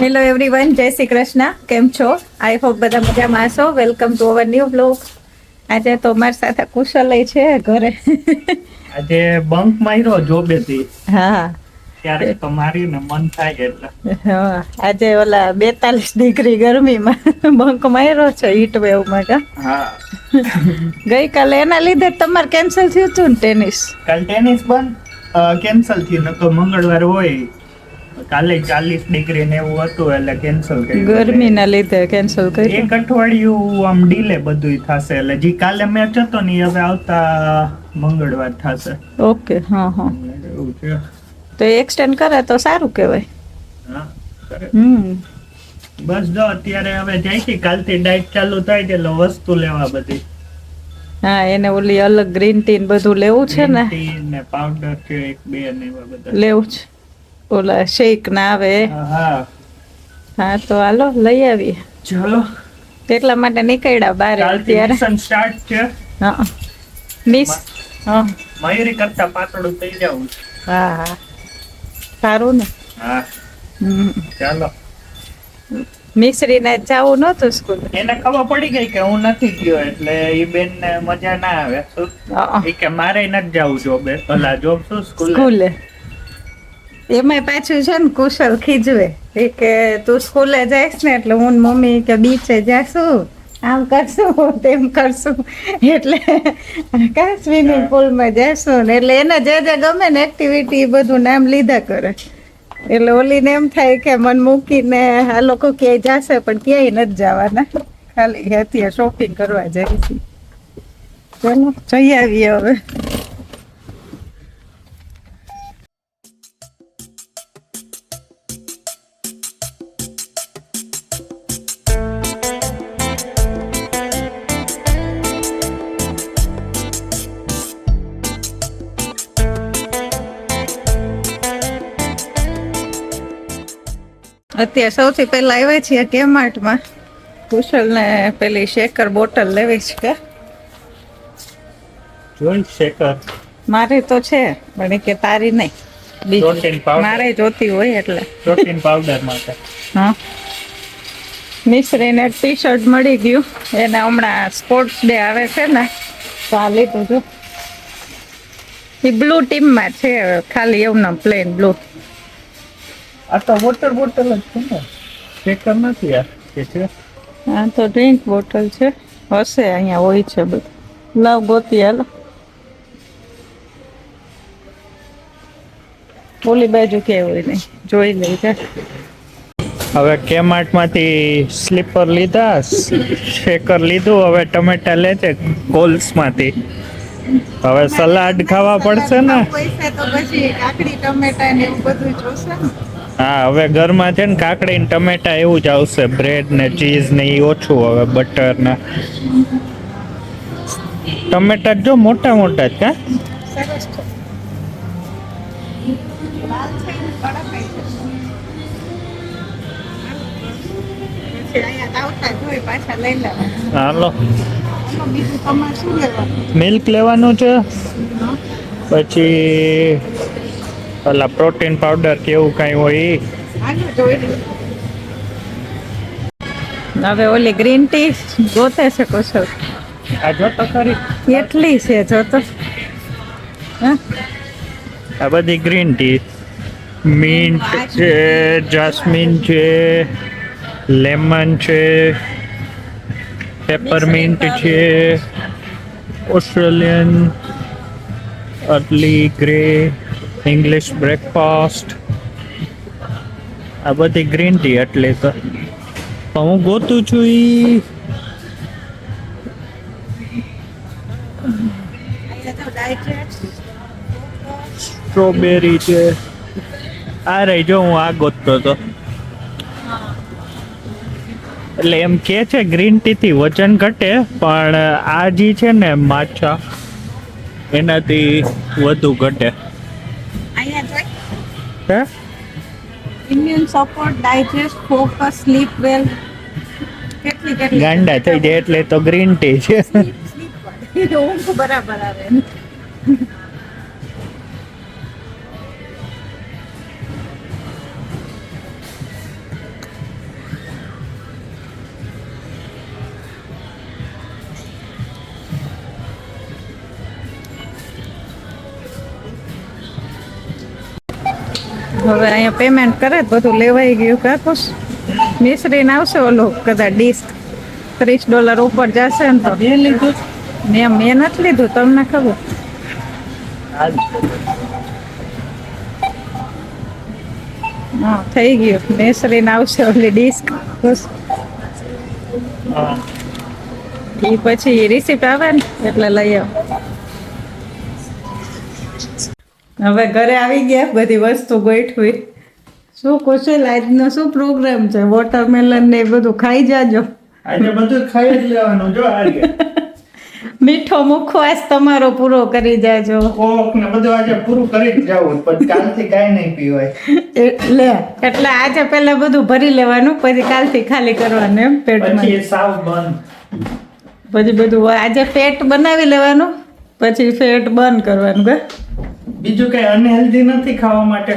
Hello everyone જય શ્રી કૃષ્ણ કેમ છો આઈ હોપ બધા મજામાં હશો. Welcome to our new blog આજે તો મારી સાથે કુશલય છે ઘરે. આજે બંક માર્યો જોબેથી. હા. ત્યારે તો મારીને મન થાય એટલે. હા. આજે ઓલા બેતાલીસ ડિગ્રી ગરમીમાં બંક માર્યો છે હીટ વેવમાં કા? હા. ગઈકાલે એના લીધે તમારે કેન્સલ થયું હતું ને ટેનિસ કાલ ટેનિસ બંધ કેન્સલ થયું. નતો મંગળવાર હોય. કાલે ચાલીસ ડિગ્રી ને એવું હતું એટલે કેન્સલ કર્યું ગરમીના લીધે કેન્સલ કર્યું. એક અઠવાડિયું આમ ડીલે બધું થશે એટલે જે કાલે મેચ હતો ને હવે આવતા મંગળવાર થશે. ઓકે હા હા. તો એક્સટેન્ડ કરે તો સારું કહેવાય. હા હમ. બસ જો અત્યારે હવે જાય છે કાલથી ડાયટ ચાલુ થાય છે એટલે વસ્તુ લેવા બધી. હા એને ઓલી અલગ ગ્રીન ટી બધું લેવું છે ને? પાવડર છે એક બે ને એવા બધા. લેવું છે. ઓલા શેક ના આવે. હા, તો હાલો લઈ આવીએ. ચલો. એટલા માટે નીકળ્યા બારે અત્યારે. સ્ટાર્ટ છે. હા. મિસ હા. મયુરી કરતા પાતળું થઈ જવું હા હા. સારું ને? હા. ચાલો. મિશ્રીને જવું નહોતું સ્કૂલ એને ખબર પડી ગઈ કે હું નથી ગયો એટલે એ બેન ને મજા ના આવે. કે મારે નથી જવું જોબે ભલા જોબ શું સ્કૂલે એમાંય પાછું છે ને કુશલ ખીજવે. એ કે તું સ્કૂલે જઈશ ને એટલે હું મમ્મી કે બીચે જાશું આમ કરશું તેમ કરશું. એટલે કા સ્વિમિંગ પુલમાં જઈશું ને એટલે એને જે જે ગમે ને એક્ટિવિટી બધું નામ લીધા કરે. એટલે ઓલીને એમ થાય કે મન મૂકીને આ લોકો ક્યાંય જશે પણ ક્યાંય નથી જવાના. ખાલી અત્યારે શોપિંગ કરવા જાય છે. ચલો જઈ આવીએ હવે. અત્યારે સૌથી પહેલા આવ્યા છીએ કેમાર્ટમાં કુશલને પેલી શેકર બોટલ લેવી છે કે? જોઈન્ટ શેકર મારે તો છે પણ કે તારી નહીં. બીજી. મારે જોતી હોય એટલે. પ્રોટીન પાવડર માટે. હા. મિશ્રીને ટી શર્ટ મળી ગયું. એને હમણાં સ્પોર્ટ્સ ડે આવે છે ને તો આ લીધું જો. એ બ્લુ ટીમમાં છે ખાલી એવું પ્લેન બ્લુ આ તો વોટર બોટલ જ છે ને. શેકર નથી આ કે છે? આ તો ડ્રિંક બોટલ છે. હશે અહીંયા હોય છે બધું. લાવ ગોતી હાલો. ઓલી બાજુ ક્યાંય હોય નહીં. જોઈ લઈ હવે કેમાર્ટમાંથી સ્લીપર લીધા શેકર લીધું હવે ટમેટા લે છે કોલ્સમાંથી. હવે સલાડ ખાવા પડશે ને. પૈસા તો પછી કાકડી ટમેટા ને એવું બધું જોશે ને. હા હવે ઘરમાં છે ને કાકડી ને ટમેટા એવું જ આવશે. બ્રેડ ને ચીઝ ને એ ઓછું હવે બટર ને. ટમેટા જો મોટા મોટા જ કા? હાલો. મિલ્ક લેવાનું? છે. પછી ઓલા પ્રોટીન પાવડર કે એવું કાંઈ હોય. હવે ઓલી ગ્રીન ટી ગોતે છે છો. આ જો તો ખરી? કેટલી છે જો તો આ બધી ગ્રીન ટી મિન્ટ છે જાસ્મિન છે લેમન છે પેપરમિન્ટ છે Australian Earl Grey English breakfast આ બધી ગ્રીન ટી એટલે તો હું ગોતું છું ઈ. સ્ટ્રોબેરી છે. આ રહી જો હું આ ગોતતો હતો એટલે એમ કે છે ગ્રીન ટી થી વજન ઘટે, પણ આ જે છે ને માછા, એનાથી વધુ ઘટે. Hey immune support digest focus sleep well કેટલી કેટલી ગાંડા થઈ જાય એટલે તો ગ્રીન ટી છે. બરાબર આવે. હવે અહીંયા પેમેન્ટ કરે બધું લેવાઈ ગયું કાકુસ મિશ્રીને આવશે ઓલો કદાચ ડીશ ત્રીસ ડોલર ઉપર જશે ને તો. મેં લીધું? મેં મેં નથી લીધું તમને ખબર? હા થઈ ગયું. મિશ્રીને આવશે ઓલી ડિસ્ક એ પછી રિસિપ્ટ આવે ને એટલે લઈ આવ. હવે ઘરે આવી ગયા બધી વસ્તુ ગોઠવી. શું કુશલ આજનો શું પ્રોગ્રામ છે? વોટરમેલન ને એ બધું ખાઈ જાજો. આજે બધું ખાઈ જ લેવાનું જો આજે. મીઠો મુખવાસ તમારો પૂરો કરી જાજો. કોક ને બધું આજે પૂરું કરી જ જાવું પછી કાલથી કાંઈ નહીં પીવાય. એટલે એટલે આજે પહેલા બધું ભરી લેવાનું પછી કાલથી ખાલી કરવાનું એમ પેટમાં. પછી સાવ બંધ. પછી બધું આજે ફેટ બનાવી લેવાનું પછી ફેટ બંધ કરવાનું કે બીજું કઈ અનહેલ્ધી નથી ખાવા માટે?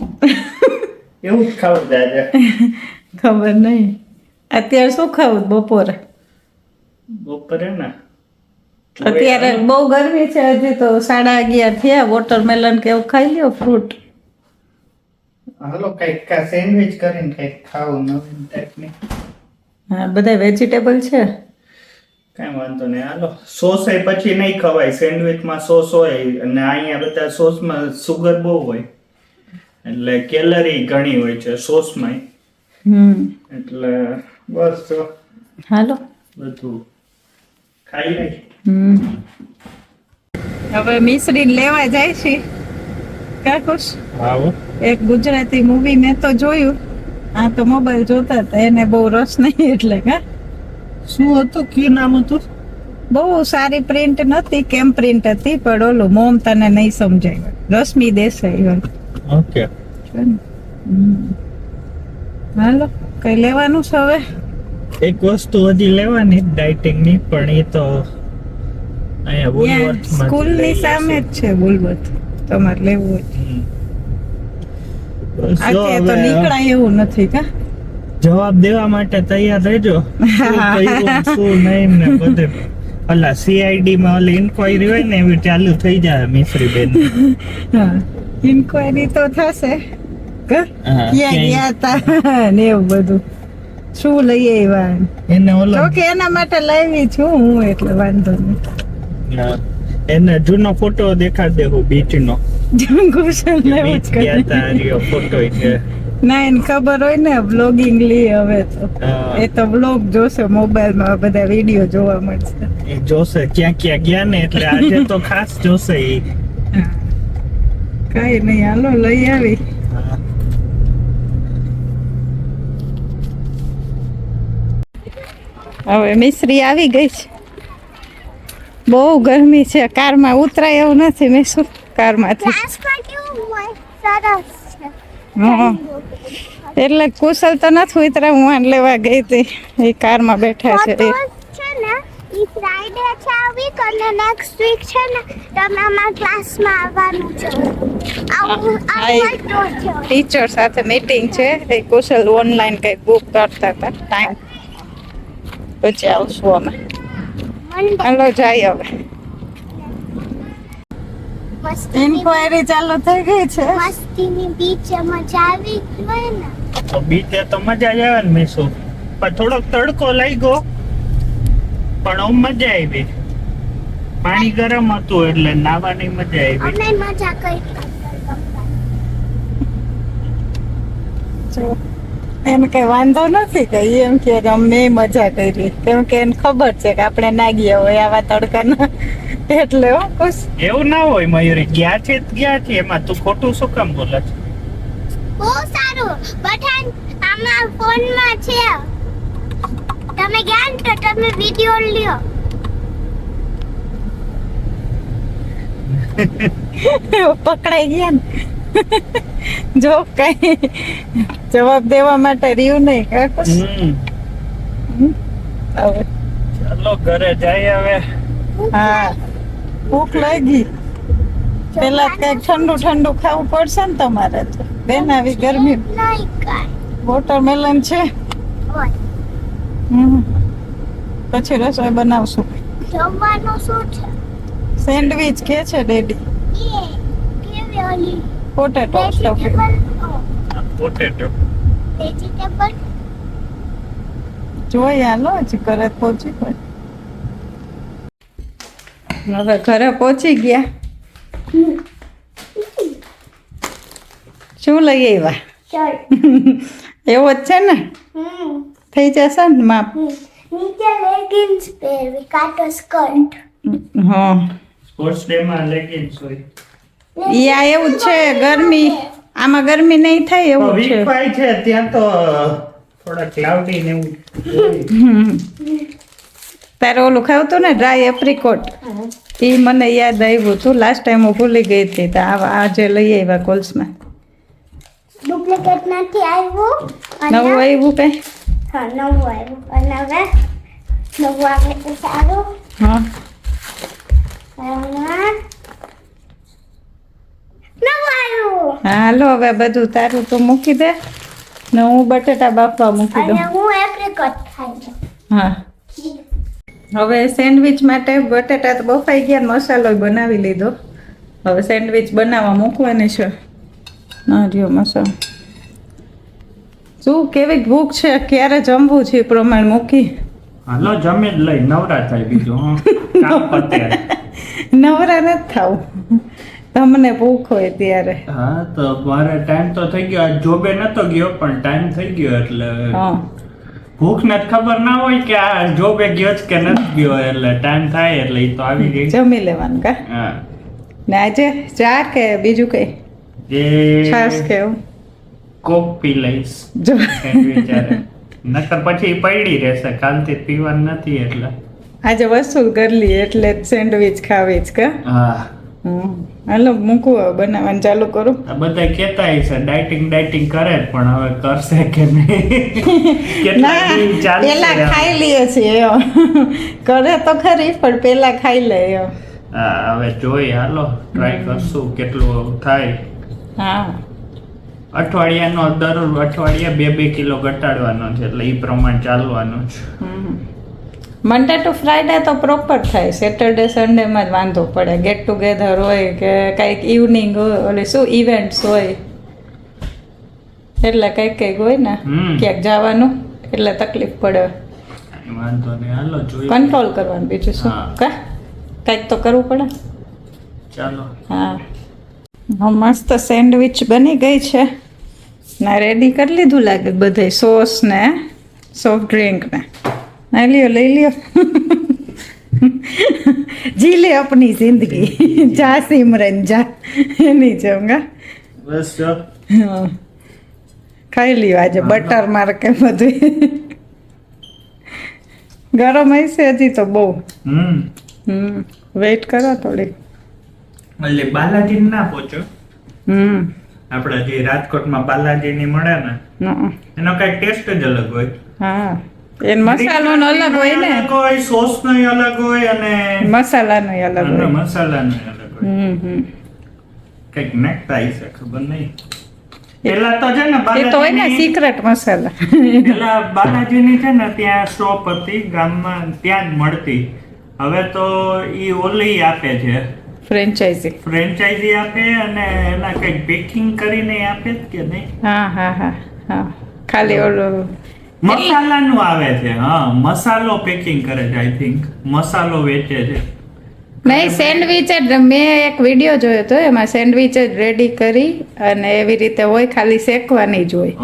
એવું જ ખાવું દાદા ખબર નહીં. અત્યારે શું ખાવું બપોરે? બપોરે ને? અત્યારે બહુ ગરમી છે હજી તો સાડા અગિયાર થયા. વોટરમેલન કે એવું ખાઈ લ્યો ફ્રૂટ હાલો કંઈક કા સેન્ડવિચ કરીને કંઈક ખાવું નવીન ટાઈપની હા બધા વેજીટેબલ છે? કઈ વાંધો નહીં. હાલો સોસ એ પછી નહીં ખવાય. સેન્ડવિચમાં સોસ હોય અને અહીંયા બધા સોસમાં સુગર બહુ હોય. એટલે કેલરી ઘણી હોય છે સોસમાં. હમ. એટલે બસ જો. હાલો. બધું ખાઈ લઈ હવે મિશ્રી લેવા જાય છે. કાકુશ આવો. એક ગુજરાતી મૂવી મેં તો જોયું. આ તો મોબાઈલ જોતા હતા. એને બહુ રસ નહીં એટલે કા? શું હતું? કયું નામ હતું? બહુ સારી પ્રિન્ટ નથી કેમ પ્રિન્ટ હતી? પણ ઓલું મોમ તને નહીં સમજાય. રશ્મિ દેસાઈ ઓકે. હાલો કઈ લેવાનું છે હવે? એક વસ્તુ હજી લેવાની ડાયટિંગની પણ એ તો અહીંયા Woolworths સ્કૂલની સામે જ છે બુલબત તમારે લેવું હોય. બસ તો નીકળાય એવું નથી કા? જવાબ દેવા માટે તૈયાર રહેજો. શું નહીં ને બધે. અલા સીઆઈડી માં ઓલી ઇન્ક્વાયરી હોય ને એવી ચાલુ થઈ જાય મિશ્રી બેન. ઇન્કવાયરી તો થશે. ક્યાં ગયા તા? ને એવું બધું. શું લઈ આવ્યા એને ઓલો કે એના માટે લાવી છું હું એટલે વાંધો નહીં. એને જૂનો ફોટો દેખાડ દેવું બીચ નો કુશલ લેવું બીચ જ કરે. ફોટો છે. ના એને ખબર હોય ને બ્લોગિંગ લી હવે તો. એ તો બ્લોગ જોશે મોબાઈલમાં બધા વીડિયો જોવા મળશે. એ જોશે ક્યાં ક્યાં ગયા ને એટલે આજે તો ખાસ જોશે એ કઈ નહીં હાલો લઈ આવી. હવે મિશ્રી આવી ગઈ છે. બહુ ગરમી છે કારમાં ઉતરાય એવું નથી મિશ્ર કારમાંથી? સરસ. હા. એટલે કુશલ તો નથી ઉતરા હું આને લેવા ગઈ હતી. એ કારમાં બેઠા છે. એ ને ફ્રાઈડે છે આ વીક અને નેક્સ્ટ વીક છે ને તમે અમારા ક્લાસમાં આવવાનું છે. ટીચર સાથે મીટિંગ છે. એ કુશલ ઓનલાઈન કંઈક બુક કરતા હતા. ટાઈમ પછી આવશું અમે. હાલો જાય હવે. ઇન્ક્વાયરી ચાલુ થઈ ગઈ છે. મસ્તીની બીચ મજા આવી ગઈ ને. તો બીચે તો મજા જ આવે ને મીસુ. પણ થોડોક તડકો લાગ્યો. પણ મજા આવી. પાણી ગરમ હતું એટલે નાવાની મજા આવી. અમે મજા કરી એમ એને કઈ વાંધો નથી કે એમ કે અમે મજા કરી. કેમ કે એને ખબર છે કે આપણે નાગીએ હોય આવા તડકાના. એટલે હો ખુશ. એવું ના હોય મયુરી. ગયા છે ગયા છે? એમાં તું ખોટું શું કામ બોલે છે? બહુ સારું. પઠાણ આમાં ફોનમાં છે. તમે ગયા તો તમે વિડિયો લ્યો. પકડાઈ ગયા ને. જો કઈ જવાબ દેવા માટે રહ્યું નહીં ચાલો ઘરે જાય હવે. હા. ભૂખ લાગી. પેલા કંઈક ઠંડુ ઠંડુ ખાવું પડશે ને તમારે તો. બેન આવી ગરમી. વોટરમેલન છે? પછી રસોઈ બનાવશું. જમવાનું શું છે? સેન્ડવિચ કે છે daddy? Potato stuffing potato vegetable જોઈએ હાલો હજી કરે પહોંચી ગઈ હવે ઘરે પહોંચી ગયા. શું લઈ આવ્યા? એવો જ છે ને? થઈ જશે ને માપ. નીચે લેગિન્સ પહેરવી કાં તો સ્કર્ટ હા. સ્પોર્ટ્સ ડે માં લેગિન્સ હોય. ઈ એવું જ છે ગરમી. આમાં ગરમી નહીં થાય એવું છે. વીકવાય છે ત્યાં તો થોડા ક્લાઉડી ને એવું. તારે ઓલું તો ને ડ્રાય એપ્રિકોટ એ મને યાદ આવ્યું હતું લાસ્ટ ટાઈમ હું ભૂલી ગઈ હતી. તો આજે લઈ આવ્યા કોલ્સમાં. ડુપ્લિકેટ નથી આવ્યું. નવું આવ્યું કઈ? હા નવું આવ્યું. અને હવે નવું આવે તો સારું. હા. અને નવું આવ્યું. હા હાલો હવે બધું તારું તો મૂકી દે. ને હું બટેટા બાફવા મૂકી દઉં. હું એપ્રિકોટ ખાઈ હા. હવે સેન્ડવિચ માટે બટેટા તો બફાઈ ગયા મસાલો બનાવી લીધો. હવે સેન્ડવિચ બનાવવા મૂકવાની છે. નારિયો મસાલો. શું કેવી ભૂખ છે? ક્યારે જમવું છે એ પ્રમાણે મૂકી? હાલો જમી જ લઈ નવરા થાય બીજું નવરા નથી થાવ. તમને ભૂખ હોય ત્યારે. હા તો મારે ટાઈમ તો થઈ ગયો. જોબે નતો ગયો પણ ટાઈમ થઈ ગયો એટલે ભૂખ ને ખબર ના હોય કે આ જોબે ગયો છે કે નથી ગયો એટલે ટાઈમ થાય એટલે તો આવી ગઈ. જમી લેવાનું કા? હા. ને આજે ચા કે બીજું કઈ? એ કે કોક પી લઈશ જો. નકર પછી પડી રહેશે કાલથી પીવાનું નથી એટલે. આજે વસૂલ કરલી એટલે સેન્ડવિચ ખાવી જ કે? હા. હાલો મૂકું હવે બનાવવાનું ચાલુ કરું. આ બધા કહેતા છે ડાયટિંગ ડાયટિંગ કરે પણ હવે કરશે કે નહીં? ના પેલા ખાઈ લઈએ છીએ કરે તો ખરી પણ પેલા ખાઈ લે હા હવે જોઈ હાલો ટ્રાય કરશું કેટલું થાય. હા. અઠવાડિયાનો દર અઠવાડિયા બે બે કિલો ઘટાડવાનો છે એટલે એ પ્રમાણે ચાલવાનું છે મંડે ટુ ફ્રાઈડે તો પ્રોપર થાય. સેટરડે સન્ડેમાં જ વાંધો પડે. ગેટ ટુગેધર હોય કે કંઈક ઇવનિંગ હોય ઓલી શું ઇવેન્ટ્સ હોય. એટલે કંઈક કંઈક હોય ને ક્યાંક જવાનું એટલે તકલીફ પડે. કંટ્રોલ કરવાનું બીજું શું? કા? કંઈક તો કરવું પડે. ચાલો. હા. હા મસ્ત સેન્ડવિચ બની ગઈ છે. ના રેડી કરી લીધું લાગે બધે. સોસ ને સોફ્ટ ડ્રિંક ને. ના લ્યો લઈ લ્યો. જી લે અપની જિંદગી. જા સિમરન જા. એની જંગા બસ જો. ખાઈ લ્યો આજે બટર માર કે બધું. ગરમ હશે હજી તો બહુ. હમ. હમ. વેઇટ કરો થોડીક. એટલે બાલાજી ના પહોંચો. હમ. આપણે જે રાજકોટમાં બાલાજીની મળે ને ના એનો કઈ ટેસ્ટ જ અલગ હોય. હા. એને મસાલોનો અલગ હોય ને? હોય સોસ નો અલગ હોય અને મસાલાનો અલગ હોય. મસાલા નો અલગ હોય. હમ હમ. કંઈક નાખતા હશે ખબર નહીં. પેલા તો છે ને બાલાજી તો હોય ને બાલાજીની સિક્રેટ મસાલા. પેલા બાલાજીની છે ને ત્યાં શોપ હતી ગામમાં ત્યાં જ મળતી. હવે તો ઈ ઓલી આપે છે. ફ્રેન્ચાઇઝી ફ્રેન્ચાઇઝી આપે અને એના કંઈક પેકિંગ કરીને આપે કે નહીં? હા હા હા હા. ખાલી ઓલું મસાલાનું આવે છે હા મસાલો પેકિંગ કરે છે આઈ થિંક મસાલો વેચે છે. નહીં સેન્ડવિચ જ મેં એક વીડિયો જોયો હતો એમાં સેન્ડવિચ જ રેડી કરી અને એવી રીતે હોય ખાલી શેકવાની જ હોય.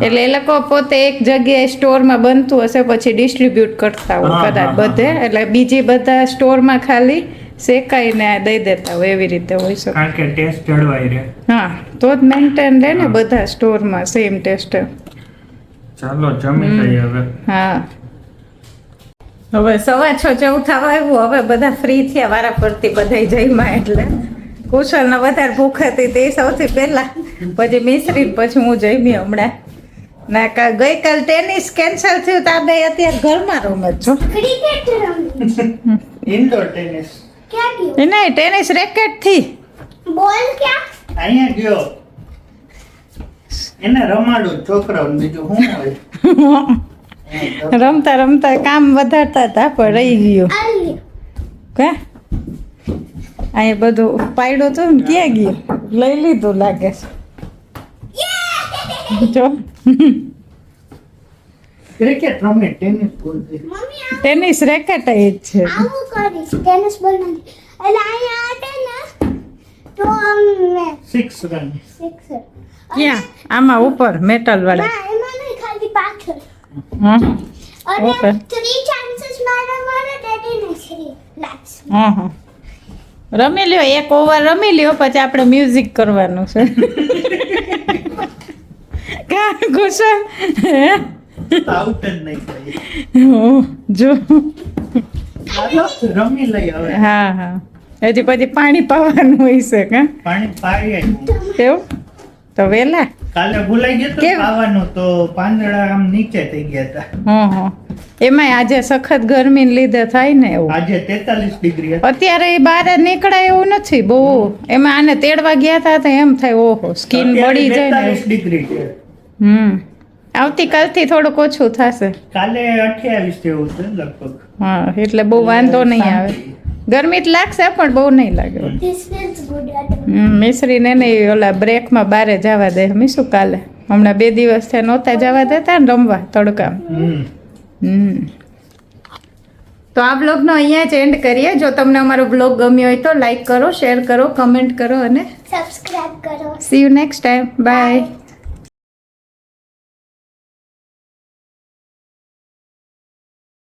એટલે એ લોકો પોતે એક જગ્યાએ સ્ટોરમાં બનતું હશે પછી ડિસ્ટ્રીબ્યુટ કરતા હોય કદાચ બધે. એટલે બીજી બધા સ્ટોરમાં ખાલી શેકાઈને દઈ દેતા હોય એવી રીતે હોય શકે. કારણ કે ટેસ્ટ જળવાઈ રહે. હા તો જ મેન્ટેન રહે ને બધા સ્ટોરમાં સેમ ટેસ્ટ ચાલો જમી લઈએ હવે. હા. હવે સવા છ જેવું થવા આવ્યું. હવે બધા ફ્રી થયા વારા ફરતી બધા જઈમાં એટલે. કુશલને વધારે ભૂખ હતી તે સૌથી પહેલા. પછી મિશ્રી પછી હું જમી હમણાં. ના કા ગઈકાલ ટેનિસ કેન્સલ થયું તો આ બે અત્યારે ઘરમાં રમે જ. છો ઇન્ડોર ટેનિસ ક્યાં ગયો? નહીં ટેનિસ રેકેટથી. બોલ ક્યાં? અહીંયા ગયો. એને રમાડું છોકરાઓને બીજું શું હોય? રમતા રમતા કામ વધારતા હતા પણ રહી ગયું. કા અહીંયા બધું પાડ્યો તો ને ક્યાં ગયો? લઈ લીધું લાગે છે. જો. ક્રિકેટ રમે ટેનિસ બોલ. મમ્મી ટેનિસ રેકેટ જ છે. આવું કરીશ ટેનિસ બોલ. નથી એટલે અહીંયા સિક્સ રન ક્યાં? આમાં ઉપર મેટલ વાળા. એમાં નહીં ખાલી પાછળ. હા અને થ્રી ચાન્સીસ મારા મારા ડેડી ને થ્રી લાસ્ટ હા હા રમી લ્યો એક ઓવર રમી લ્યો પછી આપણે મ્યુઝિક કરવાનું છે. કા હું? જો રમી લઈ હવે. હા હા. હજી પછી પાણી પાવાનું હોય છે કે? પાણી આવ્યું એવું? તો વેલા? કાલે ભૂલાઈ ગયું કે પાવાનું તો પાંદડા આમ નીચે થઈ ગયા હતા. હા હા. એમાંય આજે સખત ગરમીને લીધે થાય ને એવું? આજે તેતાલીસ ડિગ્રી અત્યારે એ બહાર નીકળાય એવું નથી બહુ. એમાં આને તેડવા ગયા હતા તો એમ થાય ઓહો સ્કીન બળી જાય ને ડિગ્રી છે. હમ. આવતીકાલથી થોડુંક ઓછું થશે. કાલે અઠ્યાવીસ જેવું છે લગભગ. હા એટલે બહુ વાંધો નહીં આવે. ગરમી જ લાગશે પણ બહુ નહીં લાગે મિશ્રીને નહીં ઓલા બ્રેકમાં બારે જવા દે. મીશું કાલે. હમણાં બે દિવસ થયા નહોતા જવા દેતા ને રમવા તડકામાં. હમ. હમ. તો આ બ્લોગનો અહીંયા જ એન્ડ કરીએ. જો તમને અમારો બ્લોગ ગમ્યો હોય તો લાઈક કરો શેર કરો કમેન્ટ કરો અને સબસ્ક્રાઇબ કરો. See you next time bye